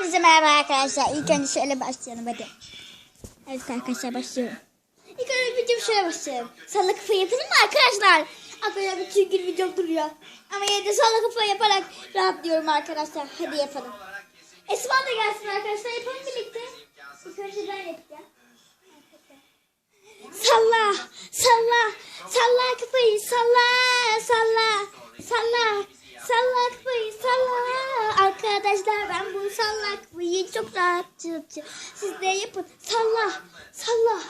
Hepinize merhaba arkadaşlar. İlk önce şöyle başlayalım hadi. Evet arkadaşlar başlıyorum. İlk önce videomu şöyle başlayalım. Salla kafa yapalım mı arkadaşlar? Arkadaşlar bütün gün video duruyor. Ama yine de salla kafa yaparak rahatlıyorum arkadaşlar. Hadi yapalım. Esma da gelsin arkadaşlar. Yapalım birlikte. İlk önce ben yapacağım. Salla, salla, salla kafayı, salla, salla, salla, salla kafayı, salla. Arkadaşlar ben bu salla kafayı çok rahat yapacağım. Siz de yapın. Salla, salla,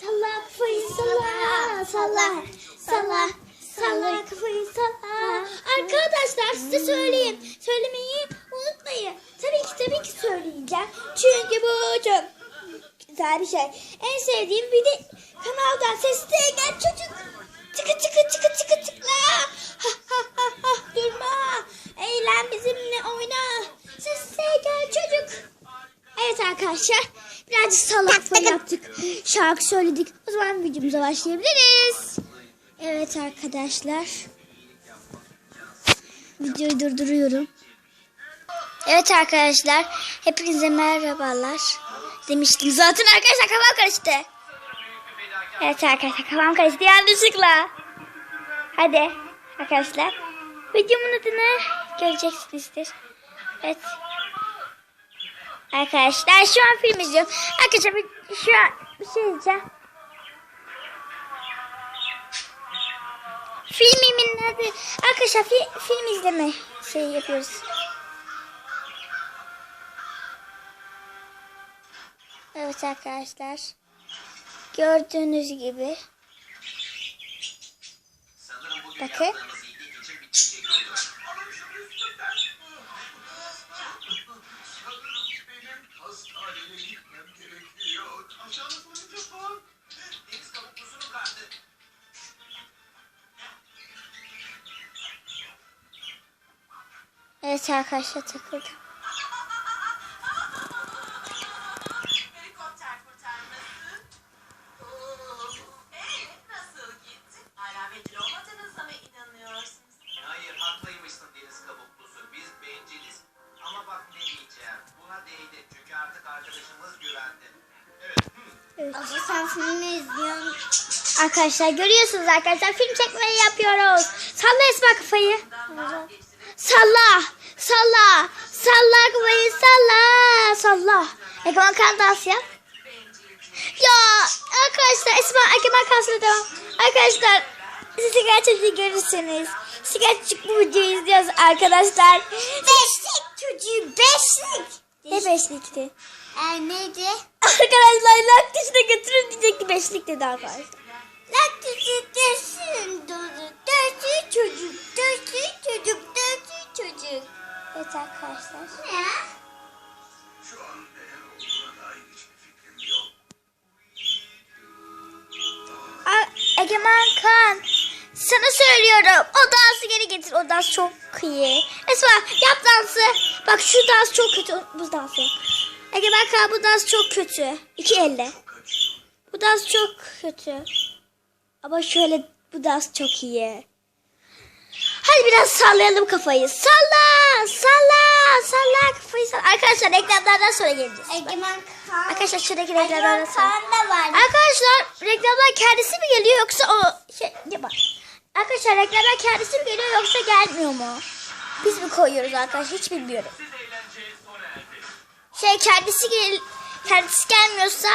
salla kafayı, salla, salla, salla, salla kafayı, salla. Arkadaşlar size söyleyeyim. Söylemeyi unutmayın. Tabii ki tabii ki söyleyeceğim. Çünkü bu çok güzel bir şey. En sevdiğim bir de kanaldan sesli gel çocuk. Çıkı çıkı çıkı çıkı çıkla. Durma. Eğlen bizimle oyna. Sesli gel çocuk. Evet arkadaşlar birazcık salak falan yaptık. Şarkı söyledik. O zaman videomuza başlayabiliriz. Evet arkadaşlar. Videoyu durduruyorum. Evet arkadaşlar, hepinize merhabalar. Demiştim zaten arkadaşlar kafam karıştı. Evet arkadaşlar kafam karıştı yanlışlıkla. Hadi arkadaşlar. Videomun adını göreceksinizdir. Evet. Arkadaşlar şu an film izliyorum. Arkadaşlar şu an bir şey diyeceğim. Filmimin adı arkadaşlar fi- film izleme şey yapıyoruz. Evet arkadaşlar. Gördüğünüz gibi. Bakın. Evet arkadaşlar takıldım. Arkadaşlar görüyorsunuz arkadaşlar film çekmeyi yapıyoruz. Salla Esma kafayı. Salla. Salla. Salla kafayı salla. Salla. Egemen kan dans yap. Ya arkadaşlar Esma Egemen kansına devam. Arkadaşlar siz sigara çocuğu görürseniz. Sigara çocuk bu videoyu izliyoruz arkadaşlar. Beşlik çocuğu beşlik. Ne beşlikti? Ee, neydi? Arkadaşlar laktüsüne götürün diyecekti beşlik dedi arkadaşlar. Laktüsü desin doğru. Dörsü çocuk. Dörsü çocuk. Dörsü çocuk. Evet arkadaşlar. Ne? Şu an neden olduğuna dair hiçbir fikrim yok. Aa, Egemen Kan. Sana söylüyorum. O dansı geri getir. O dans çok iyi. Esma yap dansı. Bak şu dans çok kötü. Bu dansı. Egemen Kan bu dans çok kötü. İki elle. Bu dans çok kötü. Ama şöyle bu dans çok iyi. Hadi biraz sallayalım kafayı. Salla, salla, salla kafayı salla. Arkadaşlar reklamlardan sonra geleceğiz. Egemen Kaan. Arkadaşlar şuradaki reklamlardan sonra. Arkadaşlar reklamlar kendisi mi geliyor yoksa o şey ne bak. Arkadaşlar reklamlar kendisi mi geliyor yoksa gelmiyor mu? Biz mi koyuyoruz arkadaşlar hiç bilmiyorum. Şey kendisi gel kendisi gelmiyorsa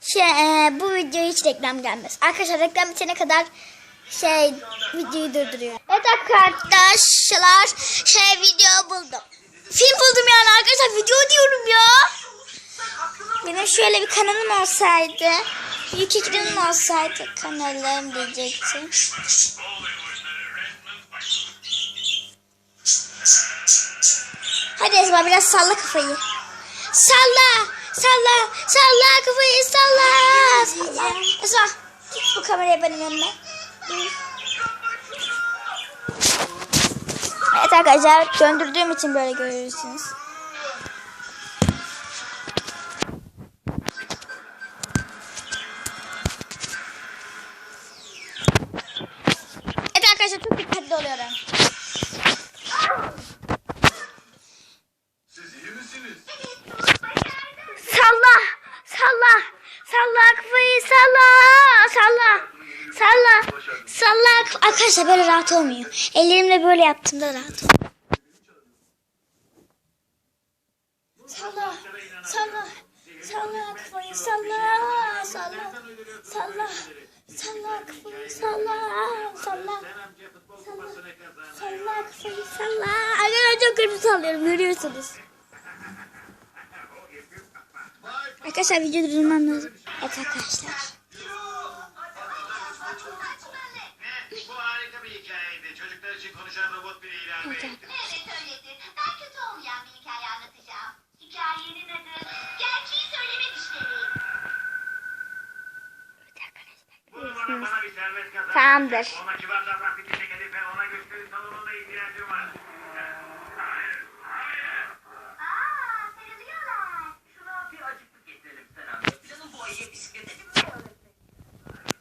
şey e, bu video hiç reklam gelmez. Arkadaşlar reklam bitene kadar şey videoyu durduruyor. Evet arkadaşlar şey video buldum. Film buldum yani arkadaşlar video diyorum ya. Benim şöyle bir kanalım olsaydı, büyük ekranım olsaydı kanalım diyecektim. Hadi Esma biraz salla kafayı. Salla, salla, salla kafayı salla. salla. Git bu kameraya benim önüme. Evet arkadaşlar döndürdüğüm için böyle görürsünüz. Arkadaşlar böyle rahat olmuyor. Ellerimle böyle yaptığımda rahat oluyor. Salla, salla, salla kafayı salla, salla, salla, salla kafayı salla, salla, salla, salla kafayı salla. Arkadaşlar çok kötü sallıyorum görüyorsunuz. Arkadaşlar video durdurmam lazım. Evet arkadaşlar. Ne? Bu harika bir hikayeydi. Konuşan robot bile ilave etti. Evet öyledir. Ben kötü olmayan bir hikaye anlatacağım. Hikayenin adı Gerçeği Söylemek İşleri. Bunu bana, bana bir servet kazan. Tamamdır. Ona kibar davran bir çiçek edip ve ona gösteri salonunda ihtiyacım var. Hayır, hayır. Aa, sarılıyorlar. Şuna bir acıklık getirelim sen amca. Canım bu ayıya bisiklete binmeyelim.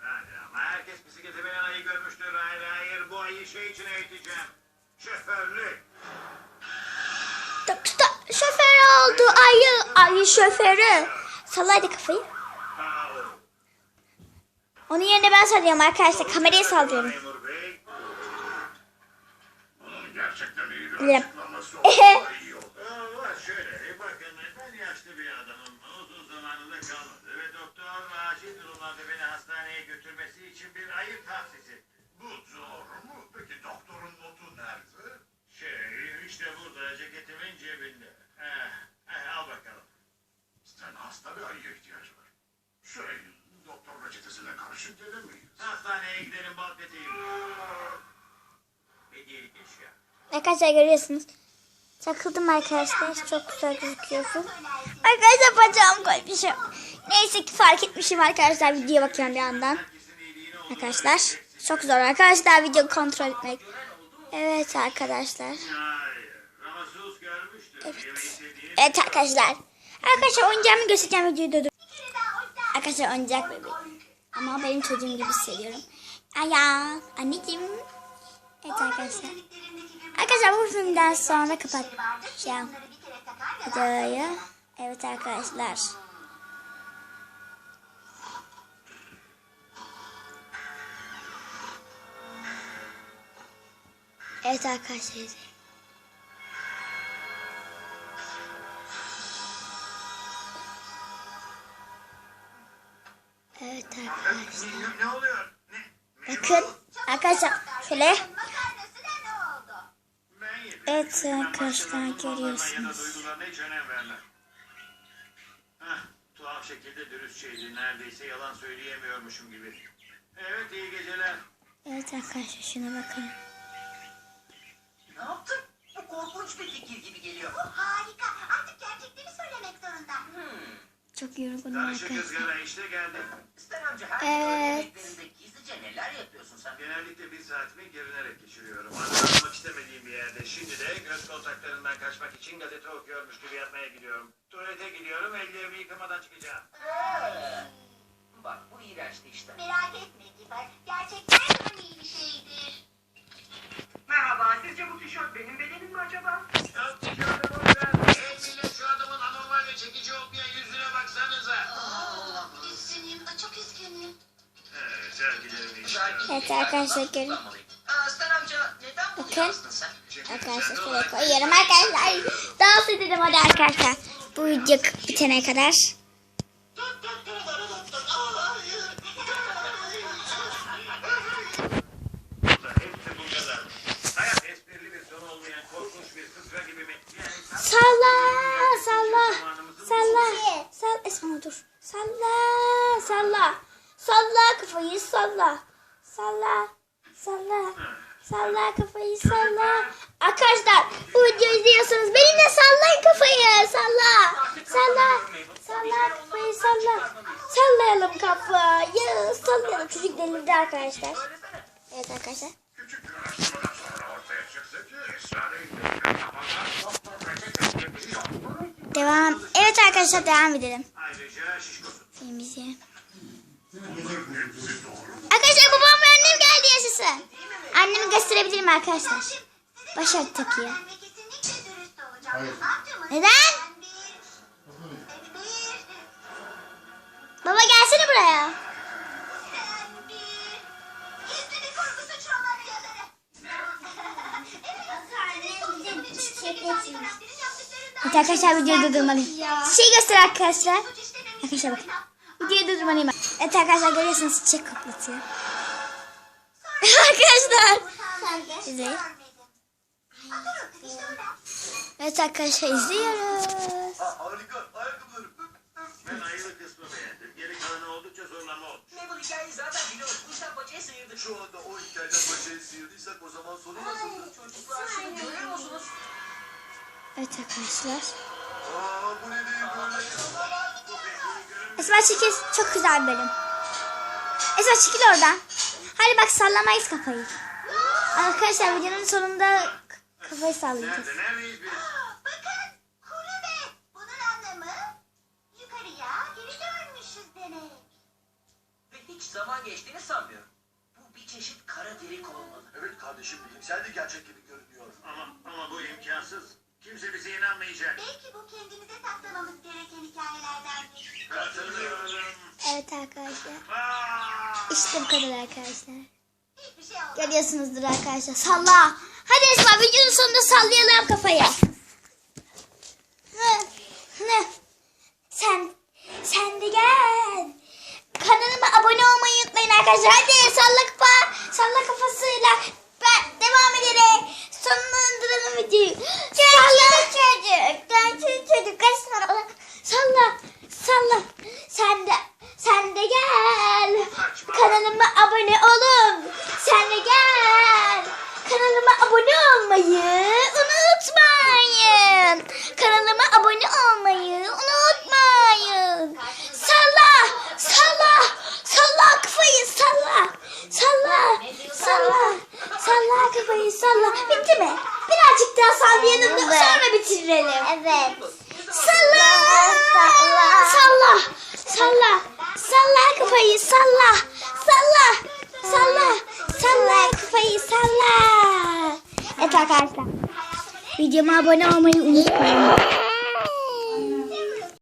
Hadi ama herkes bisiklete binen ayı görmüştür. Hayır hayır bu ayı şey için eğiteceğim. Şoförlük. Şoför oldu ayı, ayı şoförü. Sallaydı kafayı. Onun yerine ben sallıyorum arkadaşlar. Kamerayı sallıyorum. Memur Bey. Bunun gerçekten iyi Arkadaşlar görüyorsunuz. Takıldım arkadaşlar. Çok güzel gözüküyorsun. Arkadaşlar bacağım koymuşum. Neyse ki fark etmişim arkadaşlar. Videoya bakıyorum bir yandan. Arkadaşlar çok zor arkadaşlar video kontrol etmek. Evet arkadaşlar. Evet. Evet arkadaşlar. Arkadaşlar oyuncağımı göstereceğim videoyu durdur. Arkadaşlar oyuncak bebek. Ama benim çocuğum gibi hissediyorum. Aya anneciğim. Evet arkadaşlar. Arkadaşlar bu filmden sonra kapatacağım videoyu. Evet arkadaşlar. Evet arkadaşlar. Evet arkadaşlar. Bakın arkadaşlar şöyle. Makarnası da ne oldu? Ben yedim. Evet arkadaşlar, görüyorsunuz. Hah, tuhaf şekilde dürüstçeydi. Neredeyse yalan söyleyemiyormuşum gibi. Evet iyi geceler. Evet arkadaşlar şuna bakın. Ne yaptın? Bu korkunç bir fikir gibi geliyor. Bu harika. Artık gerçekleri söylemek zorunda. Çok yorgunum Karışık arkadaşlar. ızgara işte geldim. Sten amca her Evet. gizlice neler yapıyorsun sen? Genellikle bir saatimi gerinerek geçiriyorum. Anlatmak istemediğim bir yerde. Şimdi de göz kontaklarından kaçmak için gazete okuyormuş gibi yapmaya gidiyorum. Tuvalete gidiyorum, ellerimi yıkamadan çıkacağım. Ee, Bak bu iğrençti işte. Merak etme Gibar. Gerçekten çok iyi bir şeydir. Merhaba, sizce bu tişört benim bedenim mi acaba? Ya tişörtü boş ver. Hey millet şu adamın anormal ve çekici olmayan yüzüne baksanıza. Üzgünüm. Çok üzgünüm. Evet, sergilerim işte. Evet arkadaşlar görün. Bakın. Arkadaşlar şöyle koyuyorum arkadaşlar. Dans edelim hadi arkadaşlar. Bu video bitene kadar. Salla salla salla. Sal Esma dur. Salla salla. Salla kafayı salla. Salla. Salla. Salla kafayı salla. Arkadaşlar bu videoyu izliyorsanız benimle sallayın kafayı. Salla. Salla. Salla kafayı salla. Sallayalım kafayı. Sallayalım. Çocuk delirdi arkadaşlar. Evet arkadaşlar. Devam. Evet arkadaşlar devam edelim. Ayrıca Arkadaşlar babam ve annem geldi yaşasın. Annemi gösterebilir mi arkadaşlar? Başak takıyor. Neden? Baba gelsene buraya. Evet arkadaşlar videoyu durdurmalıyım. Şey göster arkadaşlar. Arkadaşlar bakın. Videoyu durdurmalıyım. Evet arkadaşlar görüyorsunuz çiçek koklatıyor. arkadaşlar. İzleyin. Evet arkadaşlar izliyoruz. harika. Ayakkabılarım. Ben ayılı kısmı beğendim. Geri kalanı oldukça zorlama oldu. Mabel hikayeyi zaten biliyoruz. Bu işten paçayı sıyırdık. Şu anda o hikayeden paçayı sıyırdıysak o zaman sonu nasıldır? Çocuklar şunu görüyor musunuz? Evet arkadaşlar. Aa bu ne değil böyle? Esma çekil. Çok güzel bir bölüm. Esma çekil oradan. Hadi bak sallamayız kafayı. Arkadaşlar videonun sonunda kafayı sallayacağız. Bakın kulübe. Bunun anlamı yukarıya geri dönmüşüz demek. Ve hiç zaman geçtiğini sanmıyorum. Bu bir çeşit kara delik olmalı. Evet kardeşim bilimsel bir gerçek gibi görünüyor. Ama, ama bu imkansız. Kimse bize inanmayacak. Belki bu kendimize saklamamız gereken hikayelerdendir. Katılıyorum. Evet arkadaşlar. Aa! İşte bu kadar arkadaşlar. Hiçbir şey olmaz. Görüyorsunuzdur arkadaşlar. Salla. Hadi Esma videonun sonunda sallayalım kafayı. Ne? Ne? Sen sen de gel. Kanalıma abone olmayı unutmayın arkadaşlar. Hadi salla kafa. Salla kafasıyla. Ben devam edelim. Sonlandıralım videoyu. Salla çocuk. Gerçek çocuk. Kaç tane? Salla. Salla. Sen de sen de gel. Kanalıma abone olun. Sen de gel. Kanalıma abone olmayı unutmayın. Kanalıma abone olmayı unutmayın. Salla, salla, salla kafayı salla. Salla, salla, kafayı salla. Bitti mi? Birazcık daha sallayalım da sonra bitirelim. Evet. Salla, salla, salla, salla, salla kafayı salla, salla, salla, salla kafayı salla. Evet arkadaşlar. Videoma abone olmayı unutmayın.